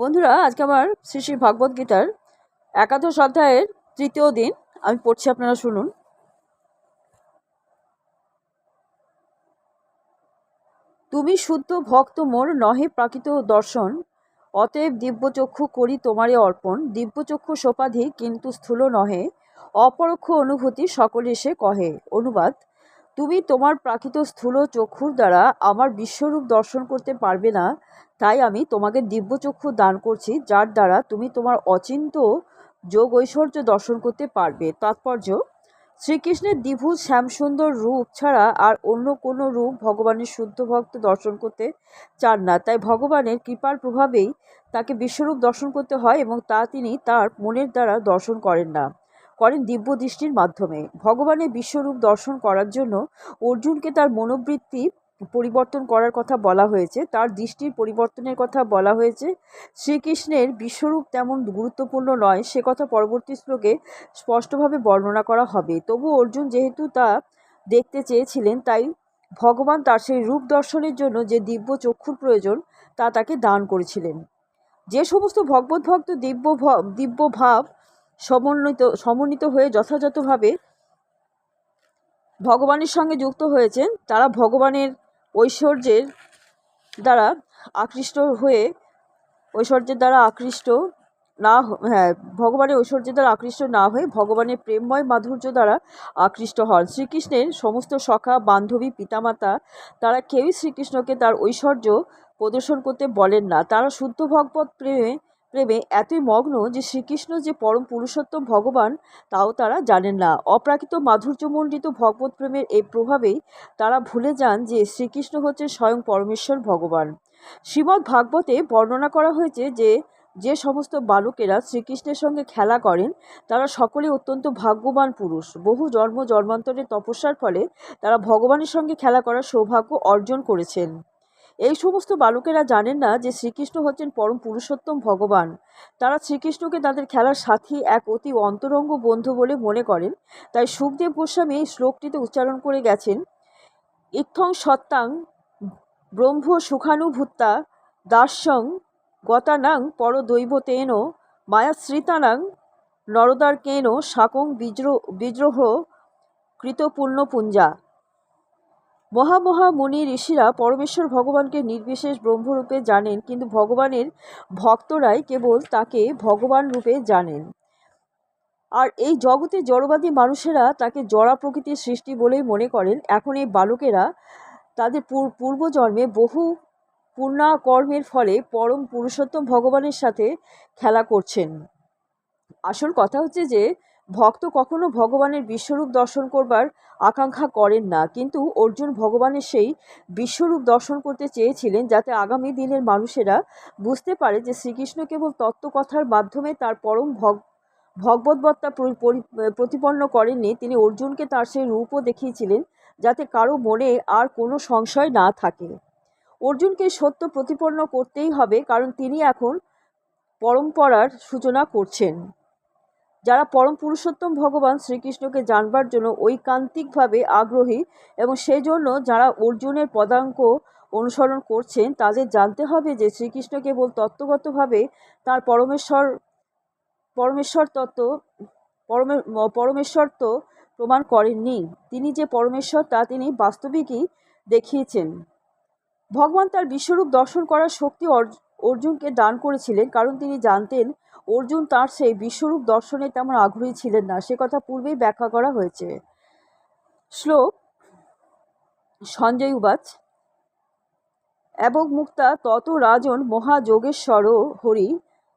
বন্ধুরা, আজকে আমার শ্রী শ্রী ভাগবত গীতার একাদশ অধ্যায়ের তৃতীয় দিন আমি পড়ছি, আপনারা শুনুন। তুমি শুদ্ধ ভক্ত মোর নহে প্রাকৃত দর্শন, অতএব দিব্যচক্ষু করি তোমারে অর্পণ। দিব্যচক্ষু সোপাধি কিন্তু স্থূল নহে, অপরোক্ষ অনুভূতি সকলে সে কহে। অনুবাদ তুমি তোমার প্রাকৃত স্থূল চক্ষুর দ্বারা আমার বিশ্বরূপ দর্শন করতে পারবে না, তাই আমি তোমাকে দিব্যচক্ষু দান করছি, যার দ্বারা তুমি তোমার অচিন্ত যোগ ঐশ্বর্য দর্শন করতে পারবে। তাৎপর্য, শ্রীকৃষ্ণের দ্বিভুজ শ্যামসুন্দর রূপ ছাড়া আর অন্য কোনো রূপ ভগবানের শুদ্ধ ভক্ত দর্শন করতে চান না। তাই ভগবানের কৃপার প্রভাবেই তাকে বিশ্বরূপ দর্শন করতে হয় এবং তা তিনি তার মনের দ্বারা দর্শন করেন না। করেন দিব্য দৃষ্টির মাধ্যমে। ভগবানের বিশ্বরূপ দর্শন করার জন্য অর্জুনকে তার মনোবৃত্তি পরিবর্তন করার কথা বলা হয়েছে, তার দৃষ্টির পরিবর্তনের কথা বলা হয়েছে। শ্রীকৃষ্ণের বিশ্বরূপ তেমন গুরুত্বপূর্ণ নয়, সে কথা পরবর্তী শ্লোকে স্পষ্টভাবে বর্ণনা করা হবে। তবু অর্জুন যেহেতু তা দেখতে চেয়েছিলেন, তাই ভগবান তার সেই রূপ দর্শনের জন্য যে দিব্য চক্ষুর প্রয়োজন, তা তাকে দান করেছিলেন। যে সমস্ত ভগবত ভক্ত দিব্য দিব্য ভাব সমন্বিত সমন্বিত হয়ে যথাযথভাবে ভগবানের সঙ্গে যুক্ত হয়েছেন। তারা ভগবানের ঐশ্বর্যের দ্বারা আকৃষ্ট হয়ে, ঐশ্বর্যের দ্বারা আকৃষ্ট না হ্যাঁ ভগবানের ঐশ্বর্যের দ্বারা আকৃষ্ট না হয়ে ভগবানের প্রেমময় মাধুর্য দ্বারা আকৃষ্ট হন। শ্রীকৃষ্ণের সমস্ত সখা, বান্ধবী, পিতামাতা, তারা কেউই শ্রীকৃষ্ণকে তার ঐশ্বর্য প্রদর্শন করতে বলেন না। তারা শুদ্ধ ভগবত প্রেমে প্রেমে এতই মগ্ন যে শ্রীকৃষ্ণ যে পরম পুরুষোত্তম ভগবান, তাও তারা জানেন না। অপ্রাকৃত মাধুর্যমণ্ডিত ভগবত প্রেমের এই প্রভাবেই তারা ভুলে যান যে শ্রীকৃষ্ণ হচ্ছে স্বয়ং পরমেশ্বর ভগবান। শ্রীমদ্ ভাগবতে বর্ণনা করা হয়েছে যে যে সমস্ত বালকেরা শ্রীকৃষ্ণের সঙ্গে খেলা করেন, তারা সকলে অত্যন্ত ভাগ্যবান পুরুষ। বহু জন্ম জন্মান্তরের তপস্যার ফলে তারা ভগবানের সঙ্গে খেলা করার সৌভাগ্য অর্জন করেছেন। এই সমস্ত বালকেরা জানেন না যে শ্রীকৃষ্ণ হচ্ছেন পরম পুরুষোত্তম ভগবান। তারা শ্রীকৃষ্ণকে তাদের খেলার সাথী, এক অতি অন্তরঙ্গ বন্ধু বলে মনে করেন। তাই সুখদেব গোস্বামী এই শ্লোকটিতে উচ্চারণ করে গেছেন ইথং সত্তাং ব্রহ্ম সুখানুভূতা দাস্যং গতানাং পর পরদৈবতেন মায়াশ্রিতানাং নরদার কেন শাকং বিজ্র বিদ্রোহ কৃতপূর্ণ কৃতপূর্ণপুঞ্জা। মহামহা মুনি ঋষিরা পরমেশ্বর ভগবানকে নির্বিশেষ ব্রহ্মরূপে জানেন, কিন্তু ভগবানের ভক্তরাই কেবল তাকে ভগবান রূপে জানেন। আর এই জগতে জড়বাদী মানুষেরা তাকে জড়া প্রকৃতির সৃষ্টি বলেই মনে করেন। এখন এই বালকেরা তাদের পূর্বজন্মে বহু পূর্ণাকর্মের ফলে পরম পুরুষোত্তম ভগবানের সাথে খেলা করছেন। আসল কথা হচ্ছে যে ভক্ত কখনো ভগবানের বিশ্বরূপ দর্শন করবার আকাঙ্ক্ষা করেন না। কিন্তু অর্জুন ভগবানের সেই বিশ্বরূপ দর্শন করতে চেয়েছিলেন যাতে আগামী দিনের মানুষেরা বুঝতে পারে যে শ্রীকৃষ্ণ কেবল তত্ত্বকথার মাধ্যমে তার পরম ভগ, ভগবদ্বত্তা প্রতিপন্ন করেননি। তিনি অর্জুনকে তার সেই রূপও দেখিয়েছিলেন যাতে কারও মনে আর কোনো সংশয় না থাকে। অর্জুনকে সত্য প্রতিপন্ন করতেই হবে, কারণ তিনি এখন পরম্পরার সূচনা করছেন। যারা পরম পুরুষোত্তম ভগবান শ্রীকৃষ্ণকে জানবার জন্য ঐকান্তিকভাবে আগ্রহী এবং সেই জন্য যারা অর্জুনের পদাঙ্ক অনুসরণ করছেন, তাদের জানতে হবে যে শ্রীকৃষ্ণ কেবল তত্ত্বগতভাবে তার পরমেশ্বর পরমেশ্বর তত্ত্ব, পরমে, পরমেশ্বর তো প্রমাণ করেননি। তিনি যে পরমেশ্বর, তা তিনি বাস্তবিকই দেখিয়েছেন। ভগবান তার বিশ্বরূপ দর্শন করার শক্তি অর্জুনকে দান করেছিলেন, কারণ তিনি জানতেন অর্জুন তার সেই বিশ্বরূপ দর্শনে তেমন আগ্রহী ছিলেন না। সে কথা পূর্বেই ব্যাখ্যা করা হয়েছে। শ্লোক, সঞ্জয় উবাচ, এবং মুক্তা, তত রাজন মহাযোগেশ্বর হরি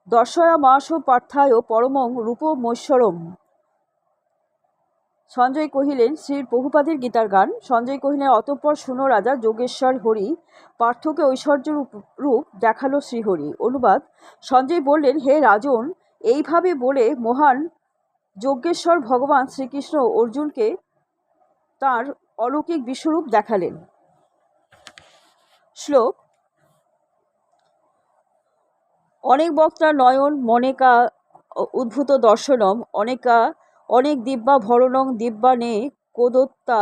দর্শয়া মাস পার্থায় পরমং রূপমৈশ্বরম সঞ্জয় কহিলেন, শ্রীর বহুপাদের গীতার গান। সঞ্জয় কহিলেন, অতঃপর শুনো রাজা যোগেশ্বর হরি। পার্থকে ঐশ্বর্য রূপ দেখাল শ্রীহরি। অনুবাদ, সঞ্জয় বললেন, হে রাজন, এইভাবে বলে মহান যজ্ঞেশ্বর ভগবান শ্রীকৃষ্ণ অর্জুনকে তার অলৌকিক বিশ্বরূপ দেখালেন। শ্লোক, অনেক বক্তা নয়ন, মনেকা উদ্ভূত দর্শনম, অনেকা অনেক দিব্যা ভরণং দিব্যা নে কোদত্তা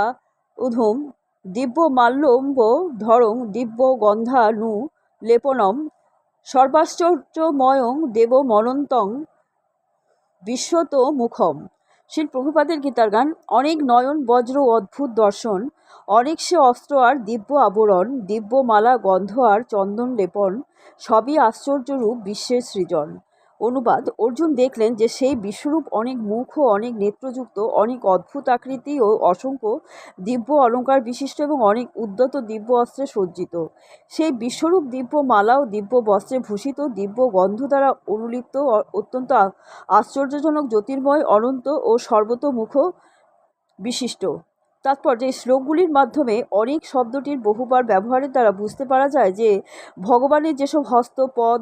উধুম দিব্য মাল্যম্ব ধরং দিব্য গন্ধানু লেপনম সর্বাশ্চর্যময়ং দেব মনন্তং বিশ্বত মুখম। শিল প্রভুপাদের গীতার গান, অনেক নয়ন, বজ্র অদ্ভুত দর্শন, অনেক সে অস্ত্র আর দিব্য আবরণ দিব্য মালা গন্ধ আর চন্দন লেপন, সবই আশ্চর্যরূপ বিশ্বের সৃজন। অনুবাদ। অর্জুন দেখলেন যে সেই বিশ্বরূপ অনেক মুখ ও অনেক নেত্রযুক্ত, অনেক অদ্ভুত আকৃতি ও অসংখ্য দিব্য অলঙ্কার বিশিষ্ট এবং অনেক উদ্যত দিব্য অস্ত্রে সজ্জিত। সেই বিশ্বরূপ দিব্য মালা ও দিব্য বস্ত্রে ভূষিত দিব্য গন্ধ দ্বারা অনুলিপ্ত অত্যন্ত আশ্চর্যজনক, জ্যোতির্ময়, অনন্ত ও সর্বতোমুখ বিশিষ্ট। তাৎপর্য শ্লোকগুলির মাধ্যমে অনেক শব্দটির বহুবার ব্যবহারের দ্বারা বুঝতে পারা যায় যে ভগবানের যেসব হস্ত, পদ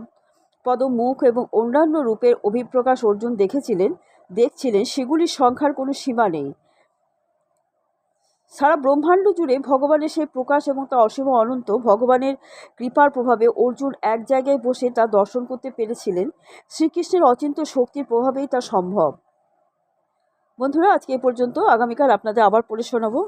পদ মুখ এবং অন্যান্য রূপের অভিপ্রকাশ অর্জুন দেখেছিলেন, দেখছিলেন সেগুলির সংখ্যার কোনো সীমা নেই। সারা ব্রহ্মাণ্ড জুড়ে ভগবানের সেই প্রকাশ এবং তা অসীম অনন্ত ভগবানের কৃপার প্রভাবে অর্জুন এক জায়গায় বসে তা দর্শন করতে পেরেছিলেন। শ্রীকৃষ্ণের অচিন্ত শক্তির প্রভাবেই তা সম্ভব। বন্ধুরা, আজকে এ পর্যন্ত। আগামীকাল আপনাদের আবার পড়ে শোনাবো।